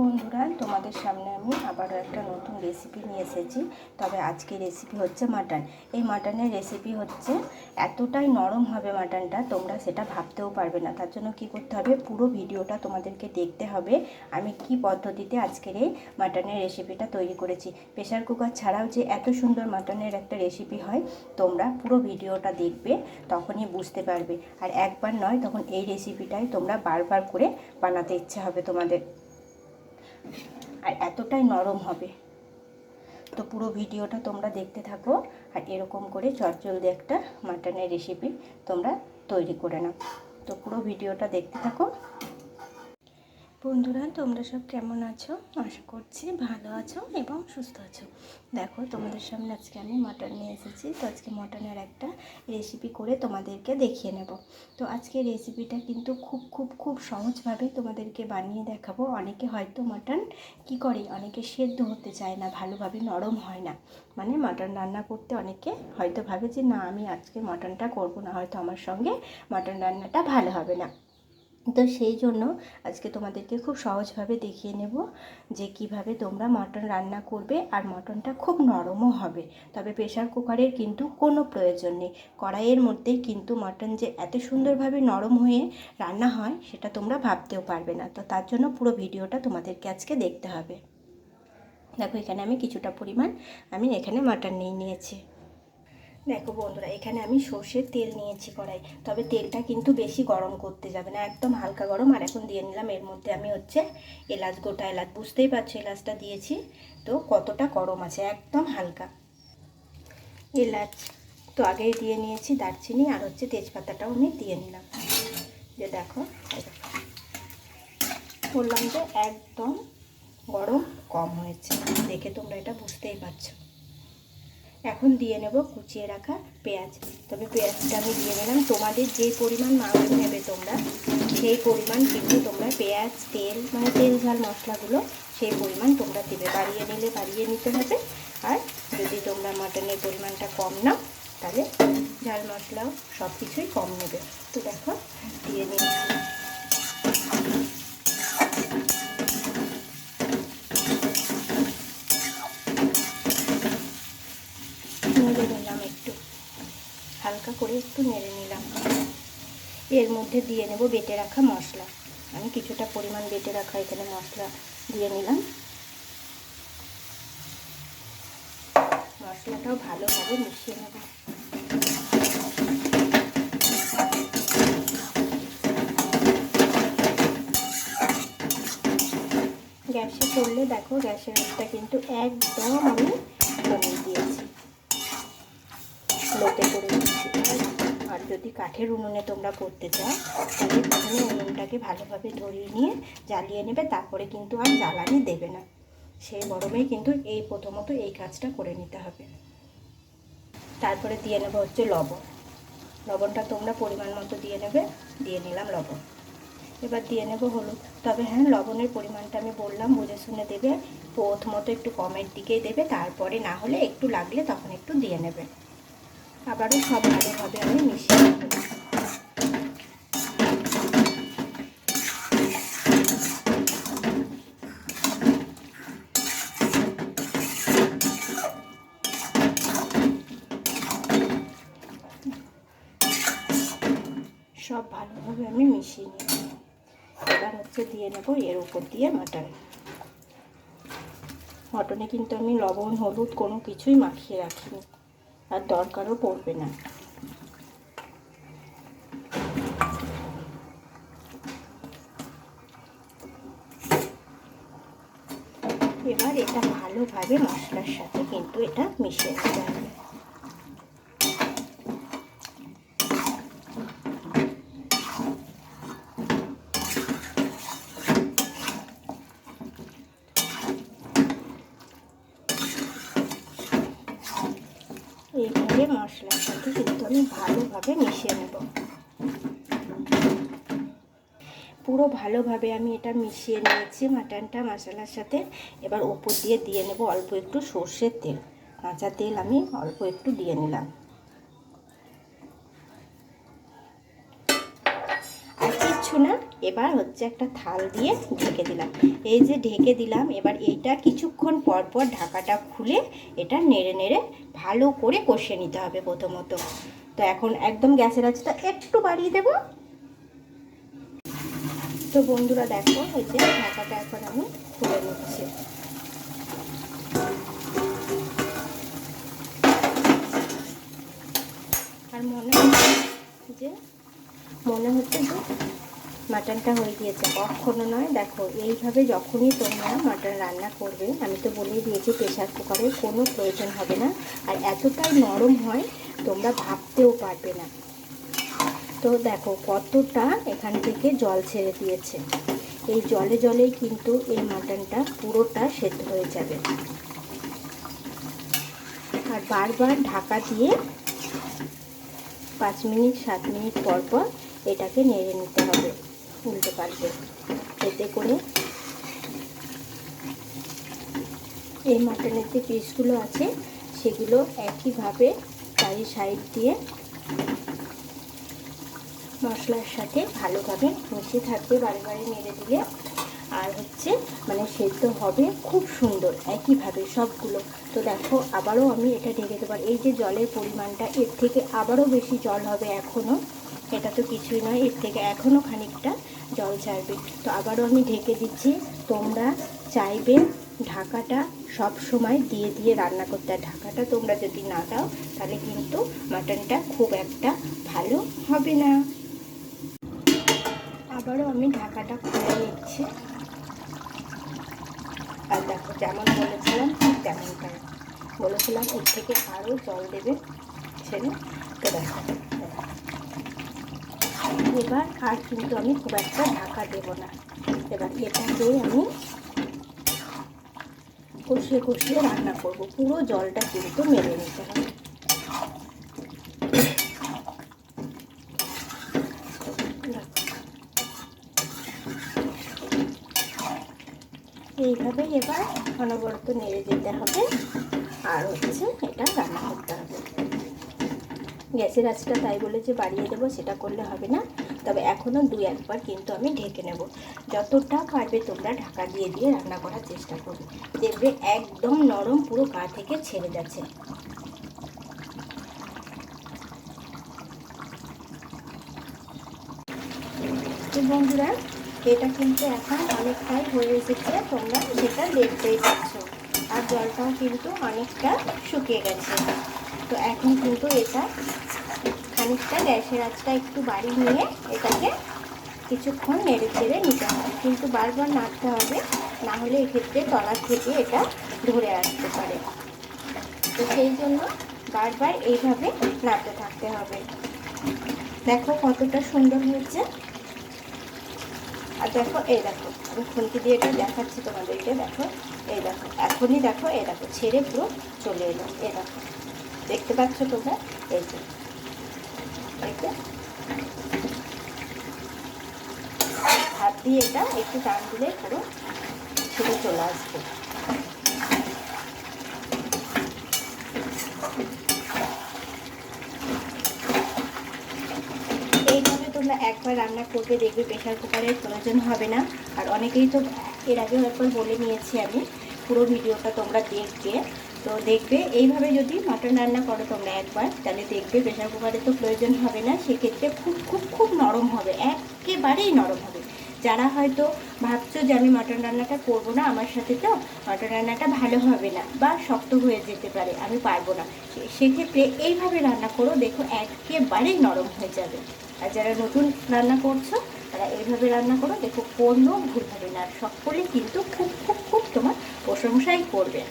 বন্ধুরা, তোমাদের সামনে আমি আবারও একটা নতুন রেসিপি নিয়ে এসেছি। তবে আজকে রেসিপি হচ্ছে মাটন এই মাটনের রেসিপি হচ্ছে এতটাই নরম হবে মাটনটা তোমরা সেটা ভাবতেও পারবে না। তার জন্য কি করতে হবে? পুরো ভিডিওটা তোমাদেরকে দেখতে হবে, আমি কি পদ্ধতিতে আজকের এই মাটনের রেসিপিটা তৈরি করেছি। প্রেশার কুকার ছাড়াও যে এত সুন্দর মাটনের একটা রেসিপি হয়, তোমরা পুরো ভিডিওটা দেখবে, তখনই বুঝতে পারবে। আর একবার নয়, তখন এই রেসিপিটাই তোমরা বারবার করে বানাতে ইচ্ছে হবে তোমাদের। আর এতটাই নরম হবে। তো পুরো ভিডিওটা তোমরা দেখতে থাকো আর এরকম করে চটজলদি একটা মাটনের রেসিপি তোমরা তৈরি করে নাও। তো পুরো ভিডিওটা দেখতে থাকো। বন্ধুরা, তোমরা সব কেমন আছো? আশা করছি ভালো আছো এবং সুস্থ আছো। দেখো, তোমাদের সামনে আজকে আমি মাটন নিয়ে এসেছি। তো আজকে মটনের একটা রেসিপি করে তোমাদেরকে দেখিয়ে নেব। তো আজকে রেসিপিটা কিন্তু খুব খুব খুব সহজভাবে তোমাদেরকে বানিয়ে দেখাবো। অনেকে হয়তো মাটন কি করে? অনেকে সেদ্ধ হতে চায় না, ভালোভাবে নরম হয় না। মানে মাটন রান্না করতে অনেকে হয়তো ভাবে যে, না, আমি আজকে মাটনটা করব না। হয়তো আমার সঙ্গে মাটন রান্নাটা ভালো হবে না। তো সেই জন্য আজকে তোমাদেরকে খুব সহজভাবে দেখিয়ে নেব যে কীভাবে তোমরা মটন রান্না করবে আর মটনটা খুব নরমও হবে। তবে প্রেশার কুকারের কিন্তু কোনো প্রয়োজন নেই। কড়াইয়ের মধ্যে কিন্তু মটন যে এত সুন্দরভাবে নরম হয়ে রান্না হয়, সেটা তোমরা ভাবতেও পারবে না। তো তার জন্য পুরো ভিডিওটা তোমাদেরকে আজকে দেখতে হবে। দেখো এখানে আমি কিছুটা পরিমাণ আমি এখানে মাটন নিয়ে নিয়েছি। দেখো বন্ধুরা, এখানে আমি সর্ষের তেল নিয়েছি কড়াই। তবে তেলটা কিন্তু বেশি গরম করতে যাবে না, একদম হালকা গরম। আর এখন দিয়ে নিলাম, এর মধ্যে আমি হচ্ছে এলাচ, গোটা এলাচ। বুঝতেই পারছ এলাচটা দিয়েছি, তো কতটা গরম আছে, একদম হালকা। এলাচ তো আগেই দিয়ে নিয়েছি, দারচিনি আর হচ্ছে তেজপাতাটাও আমি দিয়ে নিলাম। যে দেখো বললাম যে একদম গরম কম হয়েছে, দেখে তোমরা এটা বুঝতেই পারছ। এখন দিয়ে নেব কুচিয়ে রাখা পেঁয়াজ। তবে পেঁয়াজটা আমি দিয়ে নিলাম তোমাদের যে পরিমাণ মাংস নেবে তোমরা, সেই পরিমাণ কিন্তু তোমরা পেঁয়াজ, তেল মানে তেল, ঝাল, মশলাগুলো সেই পরিমাণ তোমরা দেবে। বাড়িয়ে নিলে বাড়িয়ে নিতে হবে। আর যদি তোমরা মাটনের পরিমাণটা কম নাও, তাহলে ঝাল, মশলাও সব কিছুই কম নেবে। তো দেখো, দিয়ে নিয়েছি নেড়ে নিলাম একটু হালকা করে একটু নেড়ে নিলাম। এর মধ্যে দিয়ে নেব বেটে রাখা মশলা। আমি কিছুটা পরিমাণ বেটে রাখা এখানে মশলা দিয়ে নিলাম। মশলাটাও ভালোভাবে মিশিয়ে নেব। গ্যাসে করলে দেখো গ্যাসের রোদটা কিন্তু একদম আমি কমিয়ে দিয়েছি লোতে করে দিচ্ছি আর যদি কাঠের উনুনে তোমরা করতে চাও, তাহলে প্রথমে উনুনটাকে ভালোভাবে ধরিয়ে নিয়ে জ্বালিয়ে নেবে, তারপরে কিন্তু আর জ্বালানি দেবে না। সেই গরমেই কিন্তু এই প্রথমত এই কাজটা করে নিতে হবে। তারপরে দিয়ে নেব হচ্ছে লবণ। লবণটা তোমরা পরিমাণ মতো দিয়ে নেবে, দিয়ে নিলাম লবণ। এবার দিয়ে নেব হলুদ। তবে হ্যাঁ লবণের পরিমাণটা আমি বললাম, বুঝে শুনে দেবে। প্রথমত একটু কমের দিকেই দেবে, তারপরে না হলে একটু লাগলে তখন একটু দিয়ে নেবে। আবারও সব ভালোভাবে আমি মিশিয়ে সব ভালোভাবে আমি মিশিয়ে নিই এবার হচ্ছে দিয়ে নেব এর উপর দিয়ে মাটন। মটনে কিন্তু আমি লবণ, হলুদ কোনো কিছুই মাখিয়ে রাখিনি। আর দরকারও পড়বে না। এবার এটা ভালোভাবে মশলার সাথে কিন্তু এটা মিশিয়ে নিতে হবে। এইভাবে মশলার সাথে কিন্তু আমি ভালোভাবে মিশিয়ে নেব। পুরো ভালোভাবে আমি এটা মিশিয়ে নিয়েছি মাটনটা মশলার সাথে। এবার ওপর দিয়ে দিয়ে নেব অল্প একটু সর্ষের তেল। কাঁচা তেল আমি অল্প একটু দিয়ে নিলাম। না এবার হচ্ছে একটা থাল দিয়ে ঢেকে দিলাম। এই যে ঢেকে দিলাম, এবার এইটা কিছুক্ষণ পর পর ঢাকাটা খুলে এটা নেড়ে নেড়ে ভালো করে কষিয়ে নিতে হবে প্রথমত। তো এখন একদম গ্যাসের আঁচটা একটু বাড়িয়ে দেব। তো বন্ধুরা দেখো, এই যে ঢাকাটা এখন আমি খুলে নিচ্ছি। আর মনে হচ্ছে যে, মনে হচ্ছে যে মাটনটা হয়ে গিয়েছে। কখনো নয়, দেখো, এইভাবে যখনই তোমরা মাটন রান্না করবে, আমি তো বলেই দিয়েছি প্রেশার কুকারের কোনো প্রয়োজন হবে না। আর এতটাই নরম হয়, তোমরা ভাবতেও পারবে না। তো দেখো, কতটা এখান থেকে জল ছেড়ে দিয়েছে। এই জলে জলেই কিন্তু এই মাটনটা পুরোটা সেদ্ধ হয়ে যাবে। আর বারবার ঢাকা দিয়ে পাঁচ মিনিট, সাত মিনিট পর পর এটাকে নেড়ে নিতে হবে। উল্টে পারবে। এতে করে এই মাটনের যে পিসগুলো আছে, সেগুলো একইভাবে চারি সাইড দিয়ে মশলার সাথে ভালোভাবে মিশে থাকবে, বারে বারে নেড়ে দিলে। আর হচ্ছে মানে সেদ্ধ হবে খুব সুন্দর, একইভাবে সবগুলো। তো দেখো, আবারও আমি এটা ঢেকে দেবার এই যে জলের পরিমাণটা, এর থেকে আবারও বেশি জল হবে এখনও এটা তো কিছুই নয়, এর থেকে এখনও খানিকটা জল ছাড়বে। তো আবারও আমি ঢেকে দিচ্ছি। তোমরা চাইবে ঢাকাটা সব সময় দিয়ে দিয়ে রান্না করতে। আর ঢাকাটা তোমরা যদি না দাও, তাহলে কিন্তু মাটনটা খুব একটা ভালো হবে না। আবারও আমি ঢাকাটা খুলে নিচ্ছি। আর দেখো যেমন বলেছিলাম, ঠিক তেমনটাই। বলেছিলাম, এর থেকে আরও জল দেবে ছেড়ে তো দেখো এবার আর কিন্তু আমি খুব একটা ঢাকা দেব না। এবার এটাকে আমি কষিয়ে কষিয়ে রান্না করব। পুরো জলটা কিন্তু মেরে নিতে হবে। এইভাবে এবার অনবরত নেড়ে দিতে হবে। আর হচ্ছে এটা রান্না করতে হবে। গ্যাসের আঁচটা তাই বলে যে বাড়িয়ে দেবো, সেটা করলে হবে না। তবে এখনও দুই একবার কিন্তু আমি ঢেকে নেব। যতটা পারবে তোমরা ঢাকা দিয়ে দিয়ে রান্না করার চেষ্টা করবে। দেখবে একদম নরম পুরো গা থেকে ছেড়ে যাচ্ছে। বন্ধুরা, এটা কিন্তু এখন অনেকটাই হয়ে এসেছে। তোমরা সেটা দেখতেই পাচ্ছ। আর জলটাও কিন্তু অনেকটা শুকিয়ে গেছে। তো এখন কিন্তু এটা খানিকটা গ্যাসের আঁচটা একটু বাড়িয়ে নিয়ে এটাকে কিছুক্ষণ নেড়ে চেড়ে নিতে হবে। কিন্তু বারবার নাড়তে হবে, না হলে এক্ষেত্রে তলা থেকে এটা ধরে আসতে পারে। তো সেই জন্য বারবার এইভাবে নাড়তে থাকতে হবে। দেখো কতটা সুন্দর হয়েছে। আর দেখো, এই দেখো, আমি খুন্তি দিয়ে এটা দেখাচ্ছি তোমাদেরকে, দেখো, এই দেখো, এখনই দেখো, এই দেখো, ছেড়ে পুরো চলে এলো, এই দেখো। দেখতে পাচ্ছ তোমরা? এই যে। এই হাত দিয়ে এটা একটু টান দিলে পুরো ছেড়ে চলে আসবে। এইভাবে তোমরা একবার রান্না করবে, দেখবে প্রেশার কুকারের প্রয়োজন হবে না। আর অনেকেই তো এর আগেও একবার বলে নিয়েছি আমি, পুরো ভিডিওটা তোমরা দেখবে। তো দেখবে, এইভাবে যদি মাটন রান্না করো তোমরা একবার, তাহলে দেখবে প্রেশার কুকারে তো প্রয়োজন হবে না, সেক্ষেত্রে খুব খুব খুব নরম হবে, একেবারেই নরম হবে। যারা হয়তো ভাবছ যে আমি মাটন রান্নাটা করব না, আমার সাথে তো মাটন রান্নাটা ভালো হবে না বা শক্ত হয়ে যেতে পারে, আমি পারব না। সেক্ষেত্রে এইভাবে রান্না করো, দেখো একেবারেই নরম হয়ে যাবে। আর যারা নতুন রান্না করছ, তারা এইভাবে রান্না করো, দেখো কোনো ভুল হবে না সকলে কিন্তু খুব খুব খুব তোমার প্রশংসাই করবে।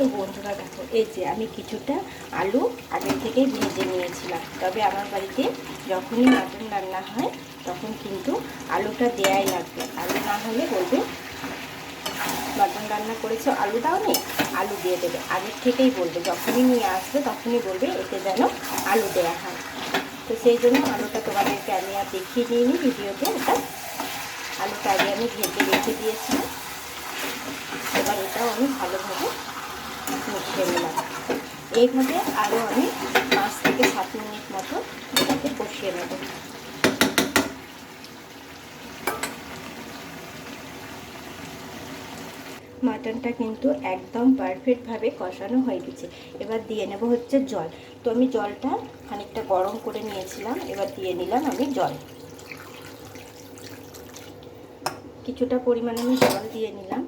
তো বন্ধুরা দেখো, এই যে আমি কিছুটা আলু আগের থেকেই ভেজে নিয়েছিলাম। তবে আমার বাড়িতে যখনই মাটন রান্না হয়, তখন কিন্তু আলুটা দেয়াই লাগবে। আলু না হলে বলবে, মাটন রান্না করেছ, আলু দাও নি আলু দিয়ে দেবে। আগের থেকেই বলবে, যখনই নিয়ে আসবে, তখনই বলবে, এতে যেন আলু দেওয়া হয়। তো সেই জন্য আলুটা তোমাদেরকে আমি আর দেখিয়ে দিইনি ভিডিওতে, এটা আলুটা আগে আমি ভেজে রেখে দিয়েছিলাম। ভেজে নিলাম এইভাবে আরও আমি পাঁচ থেকে সাত মিনিট মতো এটাকে কষিয়ে নেব। মাটনটা কিন্তু একদম পারফেক্টভাবে কষানো হয়ে গেছে। এবার দিয়ে নেব হচ্ছে জল। তো আমি জলটা খানিকটা গরম করে নিয়েছিলাম, এবার দিয়ে নিলাম আমি জল। কিছুটা পরিমাণে আমি জল দিয়ে নিলাম।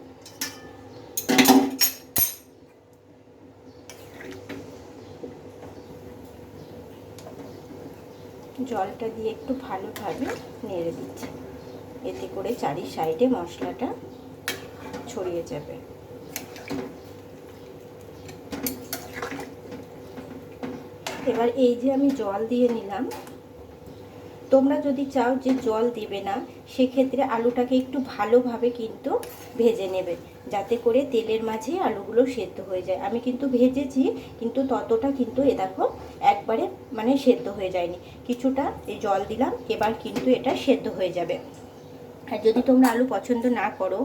জলটা দিয়ে একটু ভালোভাবে নেড়ে দিচ্ছি। এতে করে চারি সাইডে মশলাটা ছড়িয়ে যাবে। এবার এই যে আমি জল দিয়ে নিলাম, তোমরা যদি চাও যে জল দিবে না, সেক্ষেত্রে আলুটাকে একটু ভালোভাবে কিন্তু ভেজে নেবে। যাতে করে তেলের মাঝে আলুগুলো সেদ্ধ হয়ে যায়। আমি কিন্তু ভেজেছি, কিন্তু ততটা কিন্তু এ দেখো একবারে মানে সেদ্ধ হয়ে যায়নি। কিছুটা জল দিলাম, এবার কিন্তু এটা সেদ্ধ হয়ে যাবে। আর যদি তোমরা আলু পছন্দ না করো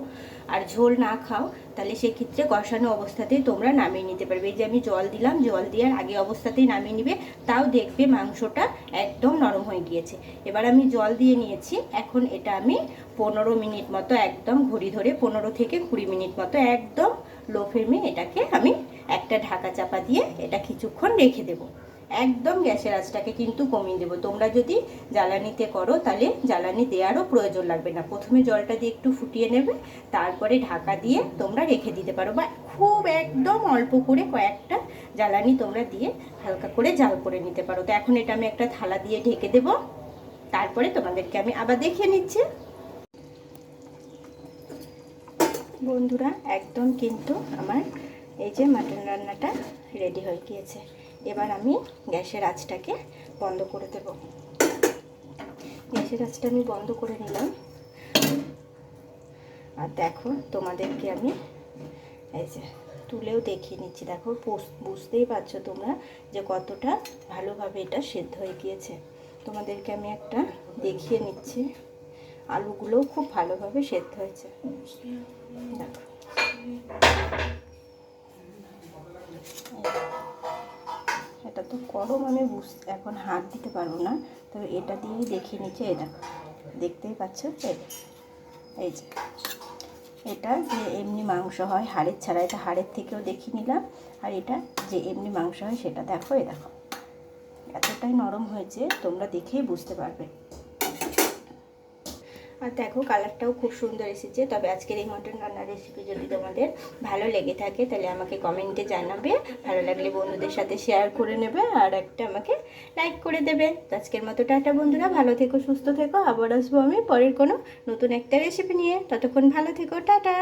আর ঝোল না খাও, তাহলে সেক্ষেত্রে কষানো অবস্থাতেই তোমরা নামিয়ে নিতে পারবে। এই যে আমি জল দিলাম, জল দেওয়ার আগে অবস্থাতেই নামিয়ে নিবে, তাও দেখবে মাংসটা একদম নরম হয়ে গিয়েছে। এবার আমি জল দিয়ে নিয়েছি, এখন এটা আমি পনেরো মিনিট মতো একদম ঘড়ি ধরে পনেরো থেকে কুড়ি মিনিট মতো একদম লো ফ্লেমে এটাকে আমি একটা ঢাকা চাপা দিয়ে এটা কিছুক্ষণ রেখে দেবো। একদম গ্যাসের আঁচটাকে কিন্তু কমিয়ে দেবো। তোমরা যদি জ্বালানিতে করো, তাহলে জ্বালানি দেওয়ারও প্রয়োজন লাগবে না। প্রথমে জলটা দিয়ে একটু ফুটিয়ে নেবে, তারপরে ঢাকা দিয়ে তোমরা রেখে দিতে পারো বা খুব একদম অল্প করে কয়েকটা জ্বালানি তোমরা দিয়ে হালকা করে জাল করে নিতে পারো। তো এখন এটা আমি একটা থালা দিয়ে ঢেকে দেবো। তারপরে তোমাদেরকে আমি আবার দেখিয়ে নিচ্ছি। বন্ধুরা, একদম কিন্তু আমার এই যে মাটন রান্নাটা রেডি হয়ে গিয়েছে। এবার আমি গ্যাসের আঁচটাকে বন্ধ করে দেব। গ্যাসের আঁচটা আমি বন্ধ করে নিলাম। আর দেখো, তোমাদেরকে আমি এই যে তুলেও দেখিয়ে নিচ্ছি। দেখো বুঝতেই পারছ তোমরা যে কতটা ভালোভাবে এটা সেদ্ধ হয়ে গিয়েছে। তোমাদেরকে আমি একটা দেখিয়ে নিচ্ছি। আলুগুলোও খুব ভালোভাবে সেদ্ধ হয়েছে। দেখো। এটা তো গরম, আমি বুঝ, এখন হাত দিতে পারব না। তবে এটা দিয়েই দেখিয়ে নিচ্ছে এটা দেখো, দেখতেই পাচ্ছ? এই যে, এটা যে এমনি মাংস হয়, হাড়ের ছাড়া, এটা হাড়ের থেকেও দেখিয়ে নিলাম। আর এটা যে এমনি মাংস হয়, সেটা দেখো এ দেখো। এতটাই নরম হয়েছে, তোমরা দেখেই বুঝতে পারবে। আর দেখো কালারটাও খুব সুন্দর এসেছে, তবে আজকের এই মটন রান্নার রেসিপি যদি তোমাদের ভালো লেগে থাকে, তাহলে আমাকে কমেন্টে জানাবে। ভালো লাগলে বন্ধুদের সাথে শেয়ার করে নেবে, আর একটা আমাকে লাইক করে দেবে। আজকের মতো টাটা বন্ধুরা, ভালো থেকো, সুস্থ থেকো, আবার আসব আমি পরের কোনো নতুন একটা রেসিপি নিয়ে। ততক্ষণ ভালো থেকো, টাটা!